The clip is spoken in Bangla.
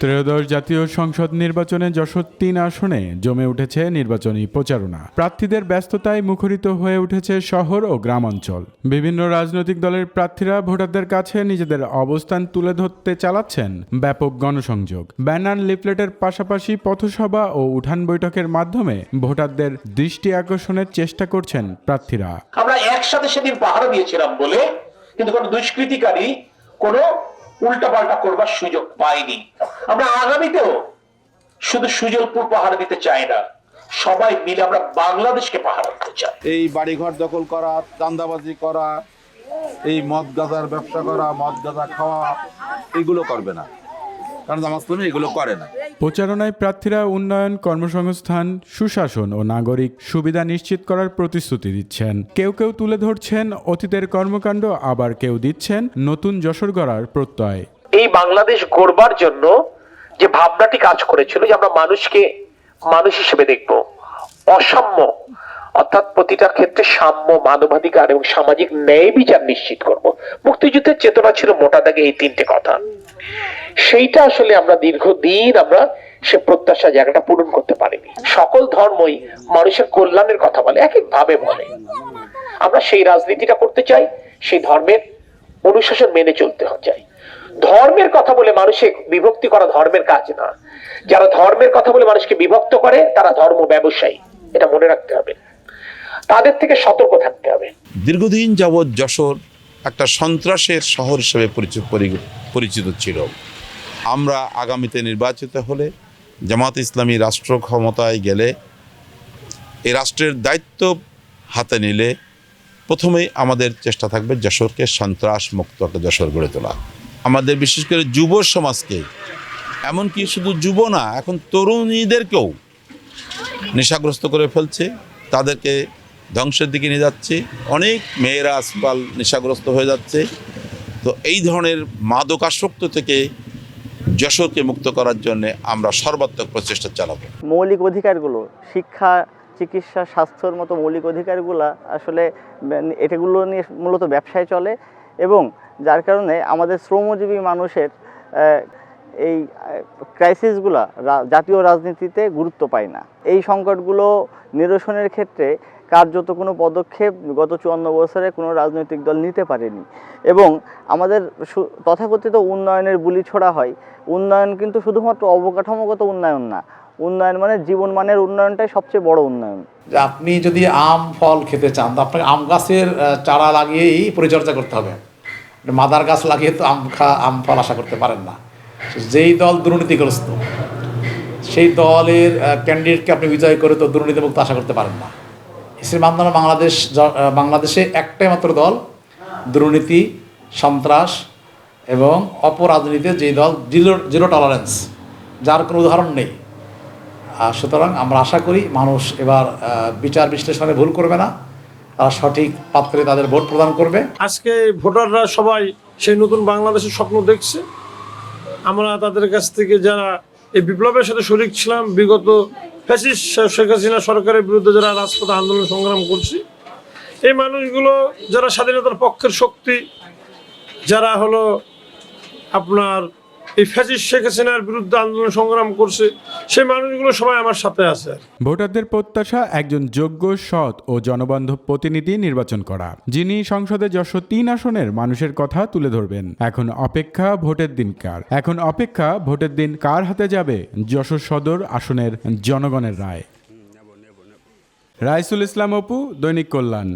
ত্রয়োদশ জাতীয় সংসদ নির্বাচনে যশোর তিন আসনে জমে উঠেছে নির্বাচনী প্রচারণা। প্রার্থীদের ব্যস্ততায় মুখরিত হয়ে উঠেছে শহর ও গ্রামাঞ্চল। বিভিন্ন রাজনৈতিক দলের প্রার্থীরা ভোটারদের কাছে নিজেদের অবস্থান তুলে ধরতে চালাচ্ছেন ব্যাপক গণসংযোগ। ব্যানার লিফলেটের পাশাপাশি পথসভা ও উঠান বৈঠকের মাধ্যমে ভোটারদের দৃষ্টি আকর্ষণের চেষ্টা করছেন প্রার্থীরা। আমরা একসাথে সেদিন পাহারা দিয়েছিলাম বলে কিন্তু কোনো দুষ্কৃতিকারী কোনো উল্টাপাল্টা করবার সুযোগ পাইনি। আমরা আগামীতেও শুধু সুজলপুর পাহাড় দিতে চাই না, সবাই মিলে আমরা বাংলাদেশকে পাহাড় দিতে চাই। এই বাড়িঘর দখল করা চান্দাবাজি করা, এই মদ গাঁজার ব্যবসা করা, মদ গাঁজা খাওয়া, এগুলো করবে না। কারণ জামাত ইসলামী এগুলো করে না। প্রচারণায় প্রার্থীরা উন্নয়ন কর্মসংস্থান সুশাসন ও নাগরিক সুবিধা নিশ্চিত করার প্রতিশ্রুতি দিচ্ছেন। কেউ কেউ তুলে ধরছেন অতীতের কর্মকাণ্ড আবার কেউ দিচ্ছেন নতুন যশোর গড়ার প্রত্যয়। এই বাংলাদেশ গড়বার জন্য যে ভাবনাটি কাজ করেছিল যে আমরা মানুষকে মানুষ হিসেবে দেখব অসাম্য অর্থাৎ প্রতিটা ক্ষেত্রে সাম্য মানবাধিকার এবং সামাজিক ন্যায় বিচার নিশ্চিত করব। মুক্তিযুদ্ধের চেতনা ছিল মোটা দাগে এই তিনটে কথা। সেইটা আসলে আমরা দীর্ঘদিন আমরা সে প্রত্যাশা জায়গাটা পূরণ করতে পারিনি। সকল ধর্মই মানুষের কল্যাণের কথা বলে এক এক ভাবে বলে। আমরা সেই রাজনীতিটা করতে চাই, সেই ধর্মের অনুশাসন মেনে চলতে চাই। ধর্মের কথা বলে মানুষে বিভক্তি করা ধর্মের কাজ না। যারা ধর্মের কথা বলে মানুষকে বিভক্ত করে, তারা ধর্ম ব্যবসায়ী। এটা মনে রাখতে হবে। তাদের থেকে সতর্ক থাকতে হবে। দীর্ঘদিন যাবৎ যশোর একটা সন্ত্রাসের শহর হিসেবে পরিচিত পরি- পরিচিত ছিল। আমরা আগামীতে নির্বাচিত হলে জামাত ইসলামী রাষ্ট্র ক্ষমতায় গেলে এই রাষ্ট্রের দায়িত্ব হাতে নিলে প্রথমেই আমাদের চেষ্টা থাকবে যশোরকে সন্ত্রাস মুক্ত একটা যশোর গড়ে তোলা। আমাদের বিশেষ করে যুব সমাজকে, এমনকি শুধু যুব না, এখন তরুণীদেরকেও নেশাগ্রস্ত করে ফেলছে। তাদেরকে ধ্বংসের দিকে নিয়ে যাচ্ছে। অনেক মেয়েরা আজকাল নেশাগ্রস্ত হয়ে যাচ্ছে। তো এই ধরনের মাদকাসক্ত থেকে যশোরকে মুক্ত করার জন্য আমরা সর্বাত্মক প্রচেষ্টা চালাবো। মৌলিক অধিকারগুলো, শিক্ষা, চিকিৎসা, স্বাস্থ্যর মতো মৌলিক অধিকারগুলো আসলে এটাগুলো নিয়ে মূলত ব্যবসায় চলে এবং যার কারণে আমাদের শ্রমজীবী মানুষের এই ক্রাইসিসগুলো জাতীয় রাজনীতিতে গুরুত্ব পায় না। এই সংকটগুলো নিরসনের ক্ষেত্রে কার্যত কোনো পদক্ষেপ গত চুয়ান্ন বছরে কোনো রাজনৈতিক দল নিতে পারেনি। এবং আমাদের তথাকথিত উন্নয়নের বুলি ছোড়া হয়। উন্নয়ন কিন্তু শুধুমাত্র অবকাঠামোগত উন্নয়ন না। উন্নয়ন মানে জীবনমানের উন্নয়নটাই সবচেয়ে বড় উন্নয়ন। যে আপনি যদি আম, ফল খেতে চান আপনাকে আম গাছের চারা লাগিয়েই পরিচর্যা করতে হবে। মাদার গাছ লাগিয়ে তো আম খা, আম ফল আশা করতে পারেন না। যেই দল দুর্নীতিগ্রস্ত, সেই দলের ক্যান্ডিডেটকে আপনি বিজয় করে তো দুর্নীতিমুক্ত আশা করতে পারেন না। ইসলাম বাংলাদেশ বাংলাদেশে একটাই মাত্র দল, দুর্নীতি, সন্ত্রাস এবং অপরাজনীতিতে যেই দল, জিরো জিরো টলারেন্স যার কোনো উদাহরণ নেই। আর সুতরাং আমরা আশা করি মানুষ এবার বিচার বিশ্লেষণে ভুল করবে না, তারা সঠিক পাত্রে তাদের ভোট প্রদান করবে। আজকে ভোটাররা সবাই সেই নতুন বাংলাদেশের স্বপ্ন দেখছে। আমরা তাদের কাছ থেকে যারা এই বিপ্লবের সাথে শরিক ছিলাম, বিগত ফ্যাসিস্ট শেখ হাসিনা সরকারের বিরুদ্ধে যারা রাজপথে আন্দোলন সংগ্রাম করছি, এই মানুষগুলো যারা স্বাধীনতার পক্ষের শক্তি, যারা হলো আপনার এই ফ্যাসিস্ট শেখ হাসিনার বিরুদ্ধে আন্দোলন সংগ্রাম করছে, সেই মানুষগুলো সবাই আমার সাথে আছে। ভোটারদের প্রত্যাশা, একজন যোগ্য, সৎ ও জনবান্ধব প্রতিনিধি নির্বাচন করা। যিনি সংসদে যশোর তিন আসনের মানুষের কথা তুলে ধরবেন। এখন অপেক্ষা ভোটের দিন কার? এখন অপেক্ষা ভোটের দিন কার হাতে যাবে? যশোর সদর আসনের জনগণের রায়। রাইসুল ইসলাম অপু, দৈনিক কল্যাণ।